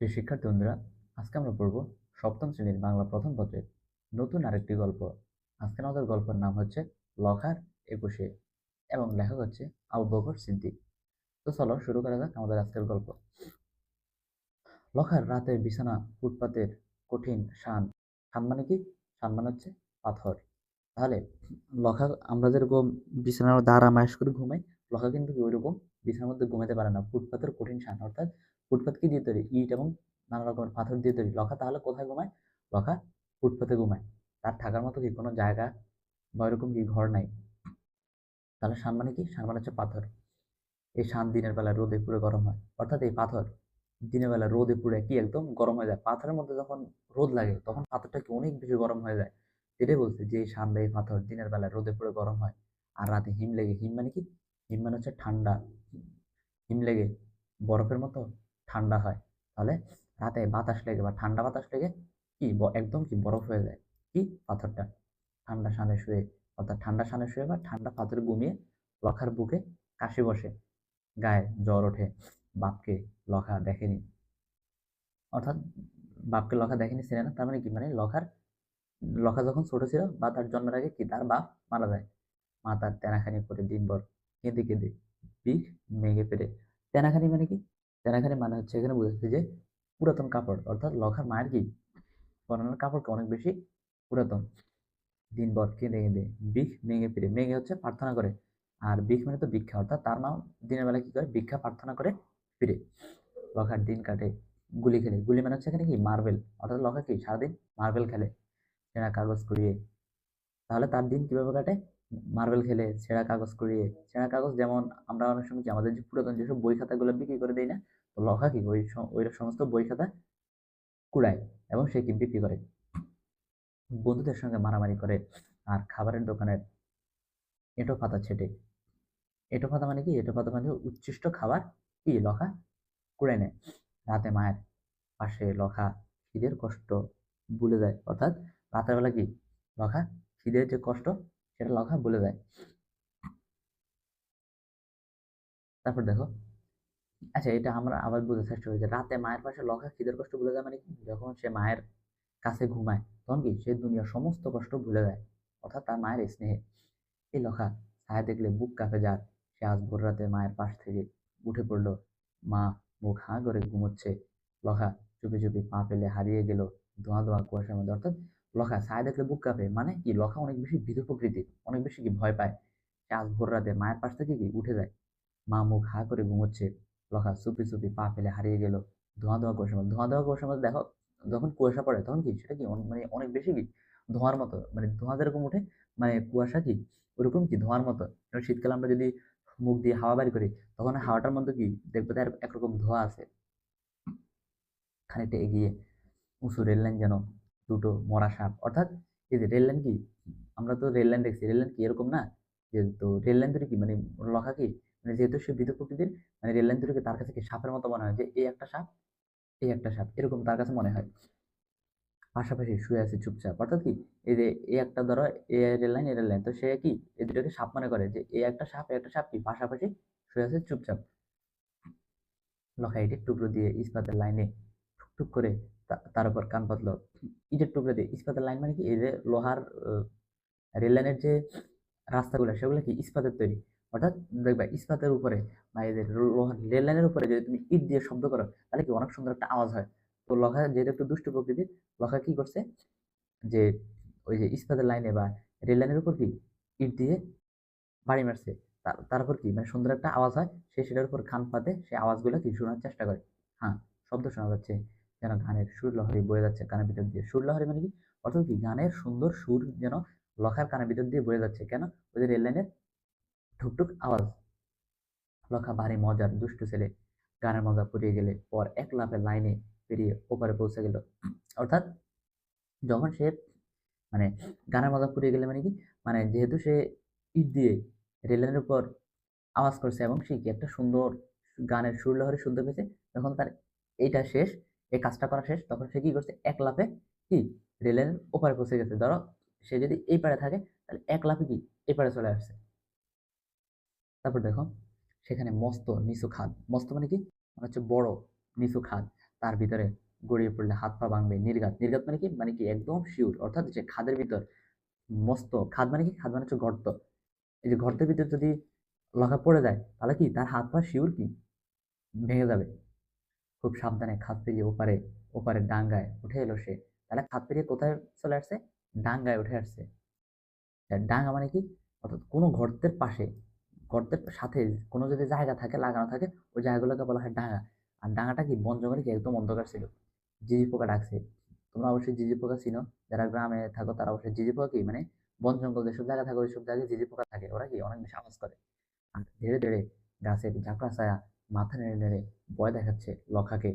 প্রিয় শিক্ষার্থী বন্ধুরা, আজকে আমরা পড়ব সপ্তম শ্রেণির বাংলা প্রথম পত্রের নতুন আরেকটি গল্প। আজকে আমাদের গল্পের নাম হচ্ছে লখার একুশে এবং লেখক হচ্ছে আবু বকর সিদ্দিক। তো চলো শুরু করা যাক আমাদের আজকের গল্প। লখার রাতের বিছানা ফুটপাতের কঠিন শান শান মানে কি? শান মানে হচ্ছে পাথর। তাহলে লখা, আমরা যেরকম বিছানার দ্বারা আরামায়েশ করে ঘুমাই, লখা কিন্তু ওইরকম বিছানার মধ্যে ঘুমাতে পারে না, ফুটপাতের কঠিন শান, অর্থাৎ ফুটপাত কি দিয়ে তৈরি, ইট এবং নানা রকমের পাথর দিয়ে তৈরি। লখা তাহলে কোথায় ঘুমায়? লখা ফুটপাতে ঘুমায়। তার থাকার মতো কি কোনো জায়গা বা এরকম কি ঘর নাই? তাহলে শান মানে কি? শান মানে হচ্ছে পাথর। এই শান দিনের বেলা রোদে পুড়ে গরম হয়। অর্থাৎ এই পাথর দিনের বেলা রোদে পুড়ে কি একদম গরম হয়ে যায়। পাথরের মধ্যে যখন রোদ লাগে, তখন পাথরটা কি অনেক বেশি গরম হয়ে যায়। এটাই বলছে যে এই শান বা এই পাথর দিনের বেলা রোদে পুড়ে গরম হয় আর রাতে হিম লেগে, হিম মানে কি? হিম মানে হচ্ছে ঠান্ডা। হিম লেগে, বরফের মতো ঠান্ডা হয়। তাহলে রাতে বাতাস লেগে বা ঠান্ডা বাতাস লেগে কি একদম কি বরফ হয়ে যায়? কি পাথরটা? ঠান্ডা সানে শুয়ে, অর্থাৎ ঠান্ডা সানে শুয়ে বা ঠান্ডা পাথরে ঘুমিয়ে লখার বুকে কাশি বসে, গায়ে জ্বর ওঠে, বাপকে লখা দেখেনি। অর্থাৎ বাপকে লখা দেখেনি চেনে না তার মানে কি? মানে লখার, লখা যখন ছোট ছিল, বা তার জন্মের আগে কি? তার বাপ মারা যায়। মা তার তেনাখানি করে দিনভর কেঁদে কেঁদে বিষ মেঘে পেরে তেনাখানি মানে কি? তেনাখানি মানে হচ্ছে এখানে বুঝাচ্ছে যে পুরাতন কাপড়, অর্থাৎ লখার মায়ের কি? পরনের কাপড়কে অনেক বেশি পুরাতন। দিনভর কেঁদে কেঁদে বিষ মেঘে ফিরে। মেঘে হচ্ছে প্রার্থনা করে। আর বিষ মানে তো ভিক্ষা, অর্থাৎ তার মা দিনের বেলা কি করে? ভিক্ষা প্রার্থনা করে ফিরে। লখার দিন কাটে, গুলি খেলে। গুলি মানে হচ্ছে এখানে কি? মার্বেল। অর্থাৎ লখা কি? সারাদিন মার্বেল খেলে। ছেঁড়া কাগজ কুড়িয়ে তাহলে তার দিন কীভাবে কাটে? মার্বেল খেলে ছেঁড়া কাগজ কুড়িয়ে, ছেঁড়া কাগজ যেমন আমরা অনেক সময় কি আমাদের যে পুরাতন যেসব বই খাতাগুলো বিক্রি করে দেই না, তো লখা কি ওই ওই সমস্ত বই খাতা কুড়ায় এবং সে কি বিক্রি করে? বন্ধুদের সঙ্গে মারামারি করে আর খাবারের দোকানের এঁটো পাতা ছেটে। এঁটো পাতা মানে কি? এঁটো পাতা মানে উচ্ছিষ্ট খাবার কি? লখা কুড়ে নেয়। রাতে মায়ের পাশে লখা খিদের কষ্ট ভুলে যায়। অর্থাৎ রাতের বেলা কি? লখা খিদের যে কষ্ট সেটা লখা ভুলে যায় তারপর দেখো আচ্ছা এটা আমরা আবার বুঝার চেষ্টা করি রাতে মায়ের পাশে লখা খিদের কষ্ট ভুলে যায় মানে কি? যখন সে মায়ের কাছে ঘুমায়, তখন কি? সে দুনিয়ার সমস্ত কষ্ট ভুলে যায়। অর্থাৎ তার মায়ের স্নেহে। এই লখা ছায়া দেখলে বুক কাঁপে যার সে আজ ভোর রাতে মায়ের পাশ থেকে উঠে পড়ল। মা মুখ হাঁ করে ঘুমোচ্ছে। লখা চুপি চুপি পা ফেলে হারিয়ে গেল। ধোঁয়া ধোঁয়া কুয়াশার মধ্যে। অর্থাৎ লখা ছায়া দেখলে বুক কাঁপে। মানে কি? লখা অনেক বেশি ভীতু প্রকৃতির, অনেক বেশি কি ভয় পায়। সে আজ ভোর রাতে মায়ের পাশ থেকে কি উঠে যায়? মা মুখ হা করে ঘুমোচ্ছে। লখা চুপি চুপি পা ফেলে হারিয়ে গেল। ধোঁয়া ধোঁয়া কুয়াশার মধ্যে। ধোঁয়া ধোঁয়া কুয়াশার মধ্যে দেখো, যখন কুয়াশা পড়ে তখন কি? সেটা কি মানে অনেক বেশি কি? ধোঁয়ার মতো। মানে ধোঁয়া যেরকম ওঠে মানে কুয়াশা কি? ওরকম কি? ধোঁয়ার মতো। শীতকালে আমরা যদি মুখ দিয়ে হাওয়া বের করি, তখন হাওয়াটার মধ্যে কি? দেখবে তার একরকম ধোঁয়া আছে। খানিকটা এগিয়ে, উঁচু রেল লাইন যেন দুটো মরা সাপ। অর্থাৎ এই যে রেল লাইন কি? আমরা তো রেল লাইন দেখছি। রেল লাইন কি এরকম না? যে তো রেল লাইন ধরে কি? মানে লখা কি? মানে যেহেতু সে বিদ্যুৎ প্রকৃতির মানে রেল লাইন ধরে তার কাছে কি সাপের মতো মনে হয় যে এই একটা সাপ, এই একটা সাপ? এরকম তার কাছে মনে হয়। পাশাপাশি শুয়ে আছে চুপচাপ। অর্থাৎ কি? এই যে এই একটা ধরো এ রেল লাইন এ রেল লাইন তো সে কি? এই দুটোকে সাপ মনে করে যে এই একটা সাপ, এই একটা সাপ কি? পাশাপাশি শুয়ে আছে চুপচাপ। লখা ইটের টুকরো দিয়ে ইস্পাতের লাইনে টুকটুক করে তার উপর কান পাতলো। ইটের টুকরো দিয়ে, ইস্পাতের লাইন মানে কি? এই যে লোহার রেল লাইনের যে রাস্তাগুলো, সেগুলো কি? ইস্পাতের তৈরি। অর্থাৎ দেখবা, ইস্পাতের উপরে বা এই যে লোহার রেল লাইনের উপরে যদি তুমি ইট দিয়ে শব্দ করো, তাহলে কি অনেক সুন্দর একটা আওয়াজ হয়। তো লখা যেহেতু একটু দুষ্টু প্রকৃতির লখা কি করছে? যে ওই যে ইস্পাতের লাইনে বা রেল লাইনের উপর কি? ইট দিয়ে বাড়ি মারছে। তার তারপর কি? মানে সুন্দর একটা আওয়াজ হয়। সে সেটার উপর খান পাতে সেই আওয়াজগুলো কি শোনার চেষ্টা করে। হ্যাঁ শব্দ শোনা যাচ্ছে। যেন গানের সুর লহরী বয়ে যাচ্ছে, কানের ভিতর দিয়ে। সুর লহরী মানে কি? অর্থাৎ কি? গানের সুন্দর সুর যেন লখার কানের ভিতর দিয়ে বয়ে যাচ্ছে। কেন? যে রেল লাইনের ঠুকঠুক আওয়াজ। লখা ভারী মজার দুষ্টু ছেলে। গানের মজা পুড়িয়ে গেলে পর এক লাফে লাইনে পেরিয়ে ওপারে পৌঁছে গেল। অর্থাৎ যখন সে মানে গানের মজা পুড়িয়ে গেলে মানে কি? মানে যেহেতু সে ইট দিয়ে রেলের উপর আওয়াজ করছে এবং সে কি একটা সুন্দর গানের সুর লহরে শুনতে পেয়েছে যখন তার এইটা শেষ। এই কাজটা করা শেষ, তখন সে কি করছে? এক লাফে কি? রেলের ওপারে পৌঁছে গেছে। ধরো, সে যদি এই পারে থাকে, তাহলে এক লাফে কি? এই পারে চলে আসছে। তারপর দেখো, সেখানে মস্ত নিচু খাদ। মস্ত মানে কি? মানে হচ্ছে বড় নিচু খাদ। তার ভিতরে গড়িয়ে পড়লে হাত পা ভাঙবে, নির্ঘাত। নির্ঘাত মানে কি? মানে কি? একদম শিওর অর্থাৎ যে খাদের ভিতর মস্ত খাদ মানে কি? খাদ মানে হচ্ছে গর্ত। এই যে গর্তের ভিতর যদি লখা পড়ে যায়, তাহলে কি? তার হাত পা শিওর কি? ভেঙে যাবে। খুব সাবধানে খাদ পেরিয়ে ওপারে ওপারে ডাঙ্গায় উঠে এলো সে। তাহলে খাদ পেরিয়ে কোথায় চলে আসছে? ডাঙ্গায় উঠে আসছে। ডাঙ্গা মানে কি? অর্থাৎ কোনো গর্তের পাশে, গর্তের সাথে কোনো যদি জায়গা থাকে, লাগানো থাকে, ওই জায়গাগুলোকে বলা হয় ডাঙ্গা। আর ডাঙ্গাটা কি? বন জঙ্গলে কি একদম অন্ধকার ছিল? জিজি পোকা ডাকছে। তোমরা অবশ্যই জিজি পোকা চিনো। যারা গ্রামে থাকো, তারা অবশ্যই জিজি পোকা কি? মানে বন জঙ্গল যেসব জায়গা থাকে, ওইসব জায়গায় জিজি পোকা থাকে। ওরা কি? অনেক বেশি আওয়াজ করে। আর ধীরে ধীরে গাছের ঝাঁকড়া ছায়া মাথা নেড়ে নেড়ে ভয় দেখাচ্ছে লখাকে।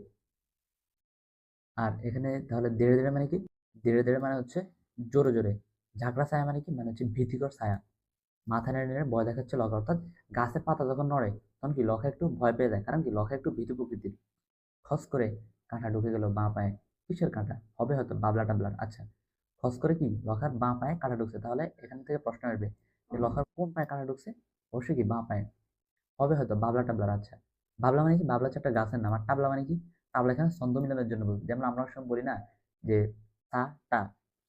আর এখানে তাহলে ধীরে ধীরে মানে কি? ধীরে ধীরে মানে হচ্ছে জোরে জোরে। ঝাঁকড়া ছায়া মানে কি? মানে হচ্ছে ভীতিকর ছায়া। মাথা নেড়ে নেড়ে ভয় দেখাচ্ছে লখা। অর্থাৎ গাছের পাতা যখন নড়ে, তখন কি লখা একটু ভয় পেয়ে যায়? কারণ কি? লখা একটু ভীতু প্রকৃতির। খস করে কাঁটা ঢুকে গেল বাঁ পায়ে। কিসের কাঁটা? হবে হয়তো বাবলা টাবলার। আচ্ছা খস করে কি? লখার বাঁ পায়ে কাঁটা ঢুকছে। তাহলে এখান থেকে প্রশ্ন আসবে যে লখার কোন পায়ে কাঁটা ঢুকছে? অবশ্যই কি বাঁ পায়ে। হবে হয়তো বাবলা টাবলার। আচ্ছা বাবলা মানে কি? বাবলা হচ্ছে একটা গাছের নাম। আর টাবলা মানে কি? তাবলা এখানে ছন্দ মিলনের জন্য বলছি। যেমন আমরা সময় বলি না যে তা টা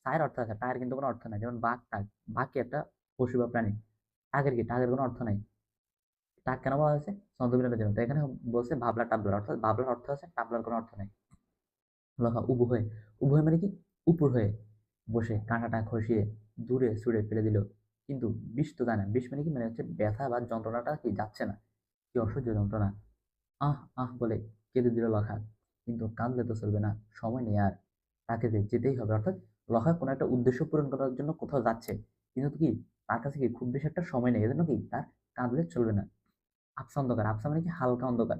টায়ের অর্থ আছে টায়ের কিন্তু কোনো অর্থ নাই। যেমন বাঘ টাক বাঘ কি একটা পশু বা প্রাণী? টাকের কি? টাকের কোনো অর্থ নাই। টাক কেন বলা হয়েছে? ছন্দ মিলনের জন্য। তো এখানে বলছে ভাবলা টাবলার অর্থাৎ ভাবলার অর্থ আছে টাবলার কোনো অর্থ নাই। লখা, উবু হয়ে। হয়ে মানে কি? উপর হয়ে বসে, কাঁটাটা খসিয়ে, দূরে ছুঁড়ে ফেলে দিল। কিন্তু বিষ তো জানে বিষ মানে কি? মানে হচ্ছে ব্যথা বা যন্ত্রণাটা কি? যাচ্ছে না। কি অসহ্য যন্ত্রণা। আহ আহ, বলে কেঁদে দিল লখা। কিন্তু কাঁদলে তো চলবে না, সময় নেই আর। তাকে যে যেতেই হবে, অর্থাৎ লখা কোনো একটা উদ্দেশ্য পূরণ করার জন্য কোথাও যাচ্ছে। কিন্তু কি, তার কাছে কি খুব বেশি একটা সময় নেই? এজন্য কি তার কাঁদলে চলবে না। আবসা অন্ধকার আবসা মানে কি? হালকা অন্ধকার।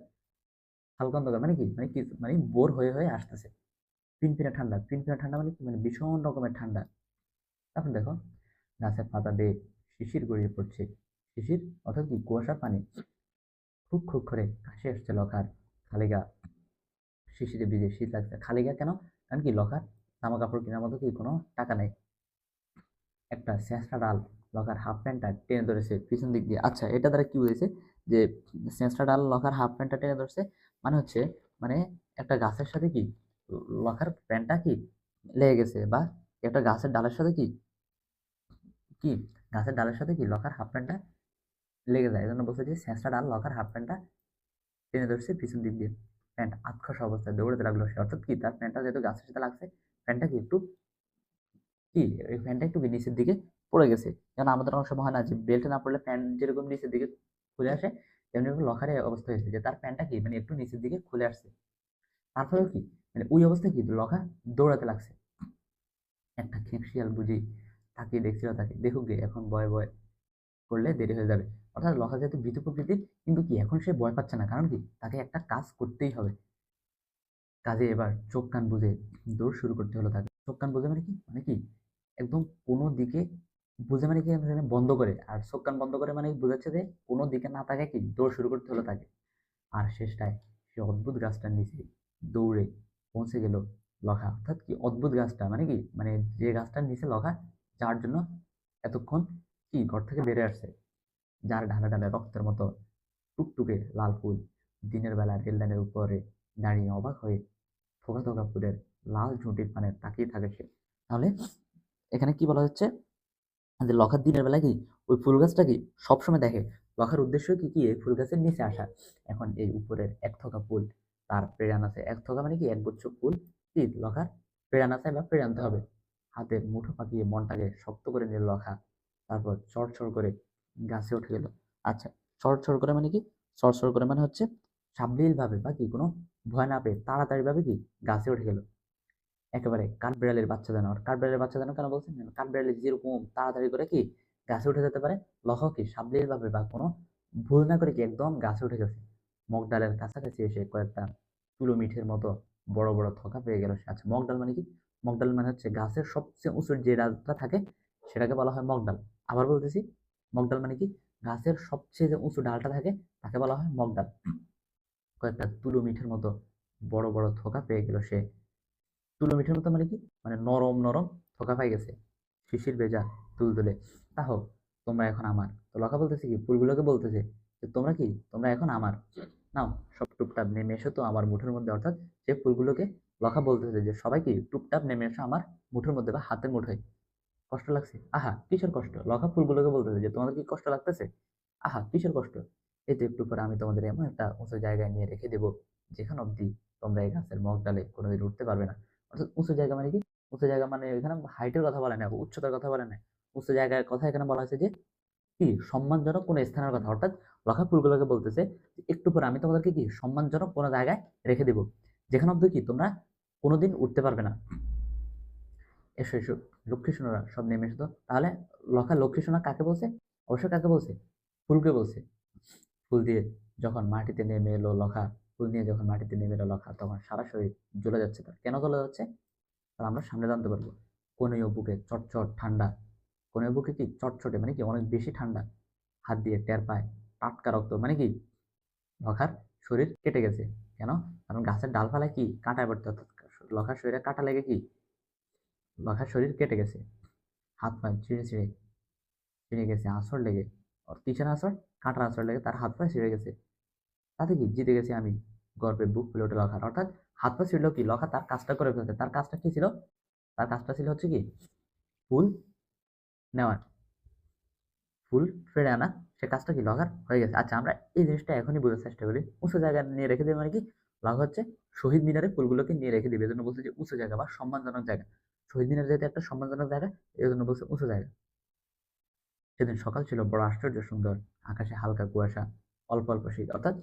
হালকা অন্ধকার মানে কি? মানে কি? মানে বোর হয়ে হয়ে আসতেছে। পিনপিনা ঠান্ডা। পিনপিনা ঠান্ডা মানে কি? মানে ভীষণ রকমের ঠান্ডা। এখন দেখো, গাছের পাতা বেয়ে শিশির গড়িয়ে পড়ছে। শিশির অর্থাৎ কি? কুয়াশার পানি। খুব খুব করে কাশি আসছে লখার খালি গা শিশিরে ভিজে শীত লাগছে। খালি গা কেন? কারণ কি লখার জামা কাপড় কেনার মতো কি কোনো টাকা নেই। একটা স্যাঁচড়া ডাল লখার হাফ প্যান্টটা টেনে ধরেছে পিছন দিক দিয়ে। আচ্ছা এটা দ্বারা কি বুঝেছে যে স্যাঁচড়া ডাল লখার হাফ প্যান্টটা টেনে ধরছে? মানে হচ্ছে মানে একটা গাছের সাথে কি লখার প্যান্টটা কি লেগে গেছে বা একটা গাছের ডালের সাথে কি কি গাছের ডালের সাথে কি লখার হাফ প্যান্টটা লেগে যায়। এই জন্য বলছে যে স্যাঁচড়া ডাল লকার হাফ প্যান্টটা টেনে ধরছে, পিছন দিক দিয়ে। প্যান্ট আতখস অবস্থায় দৌড়াতে লাগল সে। অর্থাৎ কি? তার প্যান্টটা যেহেতু গাছের সাথে লাগছে প্যান্টটা কি একটু কি? ওই প্যান্টটা একটু নিচের দিকে পড়ে গেছে। যেমন আমাদের অনেক সময় হয় না যে বেল্ট না পড়লে প্যান্ট যেরকম নিচের দিকে খুলে আসে, তেমনি লখারে অবস্থা হয়েছে যে, তার প্যান্টটা কি? মানে একটু নিচের দিকে খুলে আসছে। তারপরেও কি? মানে ওই অবস্থায় কি? লখা দৌড়াতে লাগছে। একটা খেপশিয়াল বুঝি তাকিয়ে দেখছিল তাকে। দেখুক গে, এখন ভয় ভয় করলে দেরি হয়ে যাবে। অর্থাৎ লখা যেহেতু ভীতু প্রকৃতির কিন্তু কি এখন সে ভয় পাচ্ছে না? কারণ কি? তাকে একটা কাজ করতেই হবে। কাজে এবার চোখ কান বুঝে দৌড় শুরু করতে হলো তাকে। চোখ কান বুঝে মানে কি? মানে কি? একদম কোনো দিকে বুঝে মানে কি? বন্ধ করে। আর চোখ কান বন্ধ করে মানে বোঝাচ্ছে যে কোনো দিকে না তাকে কি? দৌড় শুরু করতে হলো তাকে। আর শেষটায় সে অদ্ভুত গাছটার নিচে দৌড়ে পৌঁছে গেল লখা। অর্থাৎ কি? অদ্ভুত গাছটা। মানে কি? মানে যে গাছটার নিচে লখা, যার জন্য এতক্ষণ কি ঘর থেকে বেড়ে আসছে? যার ঢালে ঢালে রক্তের মতো টুকটুকে লাল ফুল। দিনের বেলা রেল লাইনের উপরে দাঁড়িয়ে অবাক হয়ে থোকা থোকা ফুলের লাল ঝুঁটির পানে তাকিয়ে থাকে সে। তাহলে এখানে কি বলা হচ্ছে? যে লখার দিনের বেলা কি ওই ফুল গাছটা কি সবসময় দেখে? লখার উদ্দেশ্য কি কি? এই ফুল গাছের নিচে আসা। এখন এই উপরের এক থোকা ফুল, তার প্রেরণ আছে। এক থোকা মানে কি? এক গুচ্ছ ফুল। কি? লখার প্রেরণ আছে বা প্রেরণতে হবে। হাতের মুঠো পাকিয়ে মনটাকে শক্ত করে নিল লখা। তারপর চড় চড় করে গাছে উঠে গেল। আচ্ছা চড় চড় করে মানে কি? চড় চড় করে মানে হচ্ছে সাবলীল ভাবে বা কি কোনো ভয় না পেয়ে তাড়াতাড়ি ভাবে কি গাছে উঠে গেল। একেবারে কাঠবিড়ালের বাচ্চা যেন আর কাঠবিড়ালের বাচ্চা যেন কেন বলছেন? কাঠবিড়ালি যেরকম তাড়াতাড়ি করে কি গাছে উঠে যেতে পারে লহ কি সাবলীল ভাবে বা কোনো ভুল না করে কি একদম গাছে উঠে গেছে। মগডালের কাছাকাছি এসে কয়েকটা তুলো মিঠের মতো বড় বড় থকা পেয়ে গেল আচ্ছা মগডাল মানে কি? মগডাল মানে হচ্ছে গাছের সবচেয়ে উঁচুর যে ডালটা থাকে, সেটাকে বলা হয় মগডাল আবার বলতেছি মগডাল মানে কি? গাছের সবচেয়ে যে উঁচু ডালটা থাকে, তাকে বলা হয় মগডাল কয়েকটা তুলো মিঠের মতো বড় বড় থোকা পেয়ে গেল সে। তুলো মিঠের মতো মানে কি? মানে নরম নরম থোকা পাই গেছে। শিশির ভেজা তুলতুলে তা হোক, তোমরা এখন আমার। তো লখা বলতেছে কি? ফুলগুলোকে বলতেছে যে, তোমরা কি? তোমরা এখন আমার। নাও, সব টুপটাপ নেমে এসো তো আমার মুঠের মধ্যে। অর্থাৎ যে ফুলগুলোকে লখা বলতেছে যে, সবাই কি টুপটাপ নেমে এসো আমার মুঠের মধ্যে বা হাতের মুঠোয়? কষ্ট লাগছে? আহা, কিসের কষ্ট? লখা ফুলগুলোকে বলতেছে যে, তোমাদের কি কষ্ট লাগতেছে? আহা, কিসের কষ্ট? এই তো একটু পরে আমি তোমাদের এমন একটা উঁচু জায়গায় নিয়ে রেখে দেবো, যেখানে অবধি তোমরা এই গাছের মগ ডালে কোনোদিন উঠতে পারবে না। অর্থাৎ উঁচু জায়গা মানে কি? উঁচু জায়গা মানে এখানে হাইটের কথা বলে না, উচ্চতার কথা বলে না। উঁচু জায়গার কথা এখানে বলা হয়েছে যে, কি? সম্মানজনক কোনো স্থানের কথা। অর্থাৎ লখা ফুলগুলোকে বলতেছে একটু পরে আমি তোমাদেরকে কি? সম্মানজনক কোনো জায়গায় রেখে দেবো, যেখানে অবধি কি? তোমরা কোনোদিন উঠতে পারবে না। এসো এসো। লক্ষ্মী সোনারা সব নেমে এসো তাহলে লখা লক্ষ্মী সোনা কাকে বলছে? অবশ্যই কাকে বলছে? ফুলকে বলছে। ফুল দিয়ে যখন মাটিতে নেমে এলো লখা, ফুল নিয়ে যখন মাটিতে নেমে এলো লখা, তখন সারা শরীর জ্বলে যাচ্ছে তার। কেন জ্বলে যাচ্ছে? তাহলে আমরা সামনে জানতে পারব। কোনেও বুকে চটচট ঠান্ডা। কোনেও বুকে কি চটচটে মানে কি অনেক বেশি ঠান্ডা? হাত দিয়ে টের পায় টাটকা রক্ত মানে কি? লখার শরীর কেটে গেছে। কেন? কারণ গাছের ডালপালায় কি কাঁটায় পড়তে, অর্থাৎ লখার শরীরে কাঁটা লেগে কি? লখার শরীর কেটে গেছে। হাত পা ছিঁড়ে ছিঁড়ে ছিঁড়ে গেছে আঁচড় লেগে ওর কিসের আঁচড় কাঁটার আঁচড় লেগে তার হাত পা ছিঁড়ে গেছে। তাতে কি জিতে গেছে আমি? গর্বে বুক ফুলে ওঠে লখার। অর্থাৎ হাত পা ছিঁড়লো কি? লখা তার কাজটা করে ফেলছে। তার কাজটা কি ছিল? তার কাজটা ছিল হচ্ছে কি? ফুল নেওয়ার ফুল ফেড়ে আনা। সে কাজটা কি? লঘার হয়ে গেছে। আচ্ছা আমরা এই জিনিসটা এখনই বোঝার চেষ্টা করি। উঁচু জায়গায় নিয়ে রেখে দেবে মানে কি? লগ হচ্ছে শহীদ মিনারে ফুলগুলোকে নিয়ে রেখে দিবে। এজন্য বলছে যে উঁচু জায়গা বা সম্মানজনক জায়গা। শহীদ মিনার যেহেতু একটা সম্মানজনক জায়গা এই জন্য বলছে উঁচু জায়গা। সেদিন সকাল ছিল বড় আশ্চর্য সুন্দর, আকাশে হালকা কুয়াশা, অল্প অল্প শীত। অর্থাৎ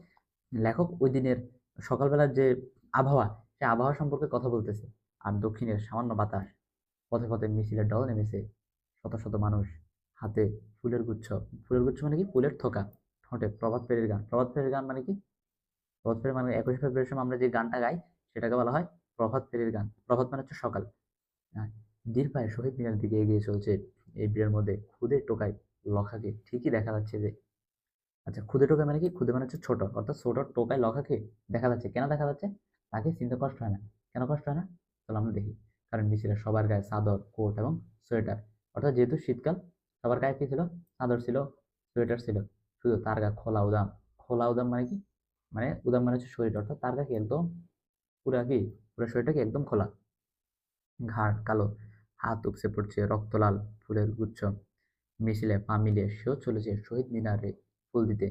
লেখক ওই দিনের সকালবেলার যে আবহাওয়া, সে আবহাওয়া সম্পর্কে কথা বলতেছে। আর দক্ষিণের সামান্য বাতাস, পথে পথে মিছিলের ডল নেমেছে। শত শত মানুষ হাতে ফুলের গুচ্ছ। ফুলের গুচ্ছ মানে কি? ফুলের থোকা। ঠোঁটে প্রভাত ফেরির গান। প্রভাত ফেরির গান মানে কি? প্রভাত ফেরি মানে একুশে ফেব্রুয়ারির সময় আমরা যে গানটা গাই, সেটাকে বলা হয় প্রভাত ফেরির গান। প্রভাত মানে হচ্ছে সকাল। হ্যাঁ দীর পায়ে শহীদ মিনার দিকে এগিয়ে চলছে এই ভিড়ের মধ্যে। খুদে টোকায় লখাকে ঠিকই দেখা যাচ্ছে যে আচ্ছা খুদে টোকায় মানে কি? খুদে মানে হচ্ছে ছোট, অর্থাৎ ছোট টোকায় লখাকে দেখা যাচ্ছে। কেন দেখা যাচ্ছে? তাকে চিনতে কষ্ট হয় না। কেন কষ্ট হয় না? তাহলে আমরা দেখি। কারণ মিছিলে সবার গায়ে চাদর, কোট এবং সোয়েটার। অর্থাৎ যেহেতু শীতকাল, সবার গায়ে কি ছিল? চাদর ছিল, সোয়েটার ছিল। শুধু তার গায়ে খোলা উদাম। খোলা উদাম মানে কি? মানে উদাম মানে হচ্ছে শরীর। অর্থাৎ তার গায়ে কি একদম পুরা কি? পুরো শরীরটা কি একদম খোলা। ঘাড় কালো, হাত উপসে পড়ছে রক্ত লাল ফুলের গুচ্ছ। মিছিলে পা মিলিয়ে সেও চলেছে শহীদ মিনারে ফুল দিতে।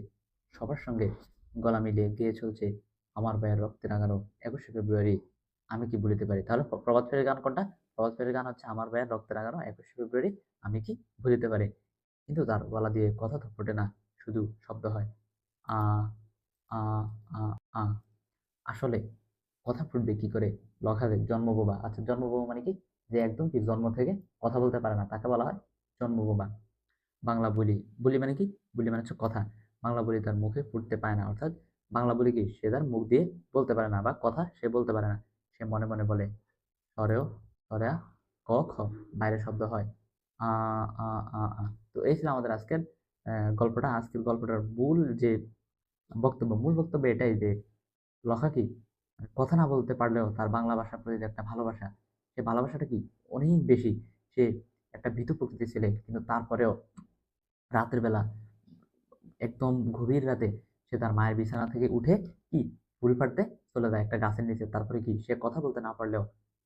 সবার সঙ্গে গলা মিলিয়ে গেয়ে চলছে আমার ভাইয়ের রক্তে রাঙানো একুশে ফেব্রুয়ারি। আমি কি ভুলিতে পারি? তাহলে প্র- প্রভাত ফেরির গান কোনটা? প্রভাত ফেরির গান হচ্ছে আমার ভাইয়ের রক্তে রাঙানো একুশে ফেব্রুয়ারি। আমি কি ভুলিতে পারি? কিন্তু তার গলা দিয়ে কথা তো ফোটে না, শুধু শব্দ হয় আ আ আ। আসলে কথা ফুটবে কি করে? লখারে জন্মবোবা আচ্ছা জন্মবোবা মানে কি? যে একদম কি জন্ম থেকে কথা বলতে পারে না তাকে বলা হয় জন্মবোবা বাংলা বলি বলি মানে কি? বলি মানে হচ্ছে কথা। বাংলা বলি তার মুখে ফুটতে পায় না অর্থাৎ বাংলা বলি কি? সে তার মুখ দিয়ে বলতে পারে না বা কথা সে বলতে পারে না। সে মনে মনে বলে স্বরেও স্বরে আ, ক খ। বাইরে শব্দ হয় আ আ আ আ। তো এই ছিল আমাদের আজকের গল্পটা। আজকের গল্পটার মূল যে বক্তব্য মূল বক্তব্য এটাই যে লখা কি? কথা না বলতে পারলেও তার বাংলা ভাষার প্রতি একটা ভালোবাসা, সে ভালোবাসাটা কি অনেক বেশি, সে একটা ভীতু প্রকৃতির ছেলে, কিন্তু তারপরেও রাতের বেলা একদম গভীর রাতে সে তার মায়ের বিছানা থেকে উঠে কি ফুল পাড়তে চলে যায় একটা গাছের নিচে। তারপরে কি সে কথা বলতে না পারলেও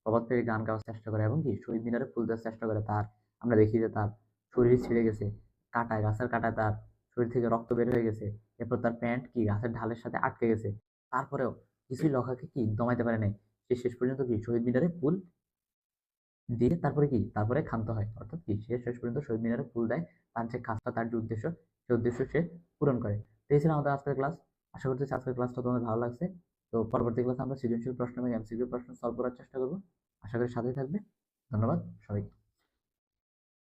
প্রভাত ফেরি গান গাওয়ার চেষ্টা করে এবং কি শহীদ মিনারে ফুল দেওয়ার চেষ্টা করে। তার আমরা দেখি যে তার শরীর ছিঁড়ে গেছে, কাটায়, গাছের কাটায় তার শরীর থেকে রক্ত বের হয়ে গেছে, এরপর তার প্যান্ট কি গাছের ঢালের সাথে আটকে গেছে। তারপরেও কিছুই লখাকে কি দমাইতে পারে নাই। সে শেষ পর্যন্ত কি শহীদ মিনারে ফুল দিয়ে তারপরে কি? তারপরে ক্ষান্ত হয়। অর্থাৎ কি? সে শেষ পর্যন্ত শহীদ মিনারে ফুল দেয়। তার যে কাজটা, তার যে উদ্দেশ্য, সে উদ্দেশ্য সে পূরণ করে। তো এই ছিল আমাদের আজকের ক্লাস। আশা করতেছি আজকের ক্লাসটা তোমাদের ভালো লাগছে। তো পরবর্তী ক্লাসে আমরা সৃজনশীল প্রশ্ন এবং এমসিকিউ প্রশ্ন সলভ করার চেষ্টা করব। আশা করি সাথেই থাকবে। ধন্যবাদ সবাইকে।